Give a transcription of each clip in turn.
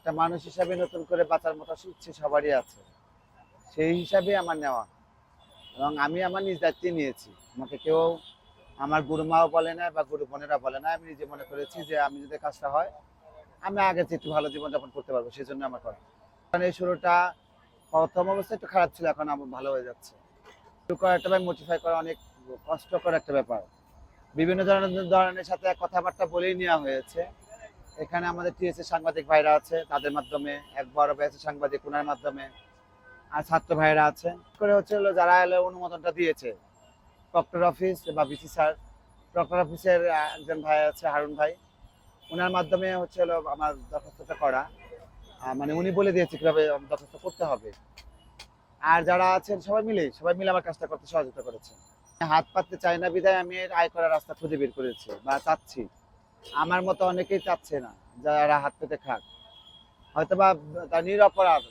একটা মানুষ হিসাবে নতুন করে বাঁচার মতো ইচ্ছে সবারই আছে। সেই হিসাবে আমার নেওয়া। এবং আমি আমার নিজ দায়িত্বে নিয়েছি। আমাকে কেউ আমার গুরু গুরুমাও বলে না বা গুরু বোনেরা বলে না। আমি নিজে মনে করেছি যে আমি যদি কাজটা হয়, আমি আগে চেয়ে একটু ভালো জীবনযাপন করতে পারব। সেই জন্য আমার করা। কারণ এই শুরুটা প্রথম অবস্থায় একটু খারাপ ছিল, এখন আমার ভালো হয়ে যাচ্ছে। শুরু করা একটা মোটিফাই করা অনেক কষ্টকর একটা ব্যাপার। বিভিন্ন ধরনের ধরনের সাথে কথাবার্তা বলেই নেওয়া হয়েছে। এখানে আমাদের টিএসএ সাংবাদিক ভাইরা আছে, তাদের মাধ্যমে এক বড় সাংবাদিক ওনার মাধ্যমে, আর ছাত্র ভাইরা আছে। করে হচ্ছে হলো যারা এলো অনুমোদনটা দিয়েছে প্রক্টর অফিস বা বিসি স্যার প্রক্টর অফিসের একজন ভাই আছে, হারুন ভাই ওনার মাধ্যমে হচ্ছে হলো আমার দরখাস্তটা করা। মানে উনি বলে দিয়েছে কীভাবে দরখাস্ত করতে হবে। আর যারা আছেন সবাই মিলে সবাই মিলে আমার কাজটা করতে সহযোগিতা করেছে। হাত পাততে চাই না বিধায় আমি আয় করার রাস্তা খুঁজে বের করেছি বা চাচ্ছি। আমার মতো অনেকেই চাচ্ছে না, যারা হাত পেতে খাক। হয়তো বা তার নিরপরাধ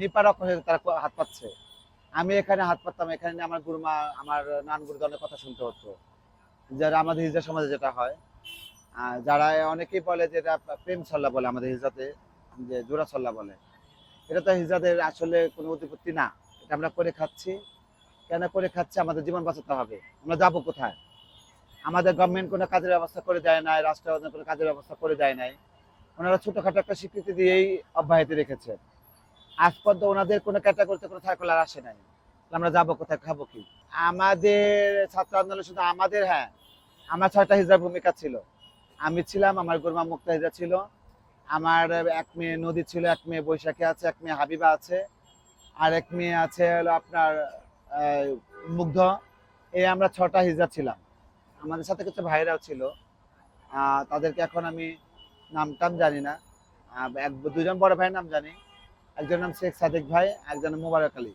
নিপারক হয়ে তারা হাত পাচ্ছে। আমি এখানে হাত পাততাম, এখানে আমার গুরুমা, আমার নান গুরুজনের কথা শুনতে হতো। যারা আমাদের হিজড়া সমাজে যেটা হয় যারা অনেকেই বলে যে এটা প্রেম ছল্লা বলে আমাদের হিজড়াতে যে জোড়া ছল্লা বলে। এটা তো হিজড়াদের আসলে কোনো অধিপত্তি না। এটা আমরা করে খাচ্ছি। কেন করে খাচ্ছি? আমাদের জীবন বাঁচাতে হবে। আমরা যাব কোথায়? আমাদের গভর্নমেন্ট কোনো কাজের ব্যবস্থা করে দেয় নাই, রাষ্ট্র কোনো কাজের ব্যবস্থা করে দেয় নাই। ওনারা ছোটখাটো একটা স্বীকৃতি দিয়েই অব্যাহতি রেখেছে। আজ পর্যন্ত ওনাদের কোনো ক্যাটাগরিতে কোনো সার্কুলার আসে নাই। আমরা যাব কোথায়, খাব কি? আমাদের ছাত্র আন্দোলন শুধু আমাদের হ্যাঁ আমার ছয়টা হিজড়ার ভূমিকা ছিল। আমি ছিলাম, আমার গুরমা মুক্তা হিজড়া ছিল। আমার এক মেয়ে নদী ছিল, এক মেয়ে বৈশাখী আছে, এক মেয়ে হাবিবা আছে, আর এক মেয়ে আছে হলো আপনার মুগ্ধ। এই আমরা ছটা হিজড়া ছিলাম। আমাদের সাথে কিছু ভাইরাও ছিল। তাদেরকে এখন আমি নাম টাম জানি না। এক দুজন বড় ভাইয়ের নাম জানি। একজন নাম শেখ সাদেক ভাই একজন মোবারক আলী।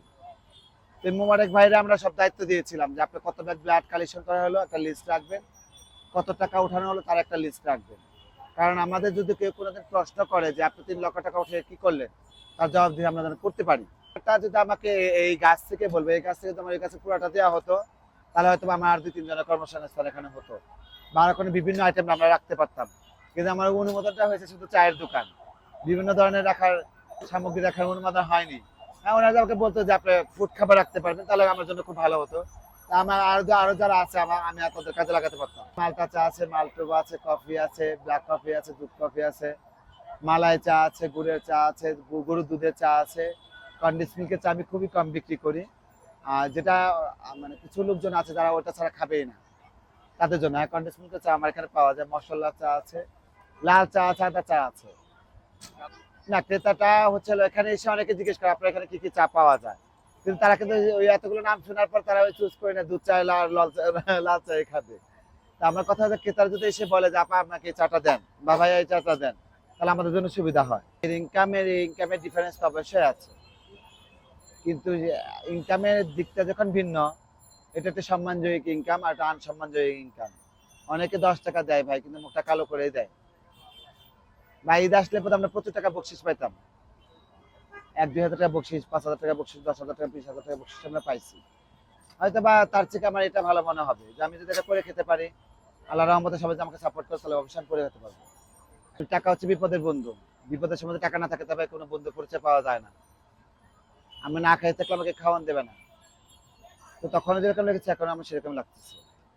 তো মোবারক ভাইরা আমরা সব দায়িত্ব দিয়েছিলাম যে আপনি কত ব্যাগ ব্লাড কালেকশন করা হলো একটা লিস্ট রাখবেন, কত টাকা উঠানো হলো তার একটা লিস্ট রাখবেন। কারণ আমাদের যদি কেউ কোনোদিন প্রশ্ন করে যে আপনি তিন লক্ষ টাকা উঠে কি করলেন, তার জবাব দিয়ে আমরা করতে পারি। তা যদি আমাকে এই গাছ থেকে বলবে, এই গাছ থেকে তোমার এই গাছে পুরোটা দেওয়া হতো তাহলে হয়তো আমার আর দুই তিনজনের কর্মসংস্থান এখানে হতো। বা কোনো বিভিন্ন আইটেম আমরা রাখতে পারতাম। কিন্তু আমার অনুমোদনটা হয়েছে শুধু চায়ের দোকান। বিভিন্ন ধরনের রাখার, সামগ্রী রাখার অনুমোদন হয়নি। হ্যাঁ ওনারা আমাকে বলতো যে আপনি ফুড খাবার রাখতে পারবেন, তাহলে আমার জন্য খুব ভালো হতো। আমার আরও আরও যারা আছে, আমার আমি আর তাদের কাজে লাগাতে পারতাম। মালটা চা আছে মালটোবা আছে, কফি আছে ব্ল্যাক কফি আছে, দুধ কফি আছে। মালাই চা আছে, গুড়ের চা আছে গরুর দুধের চা আছে। কন্ডিস চা আমি খুবই কম বিক্রি করি। যেটা মানে কিছু লোকজন আছে যারা ওটা ছাড়া খাবেই না। তাদের জন্য মিল্কের চা আমার এখানে পাওয়া যায়। মশলা চা আছে, লাল চা আছে আদা চা আছে। না, ক্রেতাটা হচ্ছে এখানে এসে অনেকে জিজ্ঞেস করে, আপনার এখানে কি কি চা পাওয়া যায়? কিন্তু তারা কিন্তু ওই এতগুলো নাম শোনার পর তারা ওই চুজ করে না দুধ চা লাল লাল চা খাবে। তা আমার কথা হচ্ছে, ক্রেতারা যদি এসে বলে যে, আপা, আপনাকে এই চাটা দেন, বা ভাই এই চাটা দেন, তাহলে আমাদের জন্য সুবিধা হয়। ইনকামের ইনকামের ডিফারেন্স তো অবশ্যই আছে। কিন্তু ইনকামের দিকটা যখন ভিন্ন এটা একটা সম্মানজয়ক ইনকাম আর একটা আনসম্মানজয়ক ইনকাম অনেকে দশ টাকা দেয় ভাই, কিন্তু মুখটা কালো করে দেয়। বা ঈদ আসলে প্রথম আমরা প্রচুর টাকা বকশিস পাইতাম। এক, দুই হাজার টাকা বকশিস, পাঁচ হাজার টাকা বকশিস, দশ হাজার টাকা, বিশ হাজার টাকা বকশিস আমরা পাইছি। হয়তো বা তার থেকে আমার এটা ভালো মনে হবে যে, আমি যদি এটা করে খেতে পারি, আল্লাহ রহমতে সবাই আমাকে সাপোর্ট করে, তাহলে আমি করে খেতে পারব। টাকা হচ্ছে বিপদের বন্ধু। বিপদের সময় টাকা না থাকে, তবে কোনো বন্ধু পরিচয় পাওয়া যায় না। আমি না খাই থাকলে আমাকে খাওয়ান দেবে না। তো তখন যেরকম লেগেছে এখন আমার সেরকম লাগতেছে।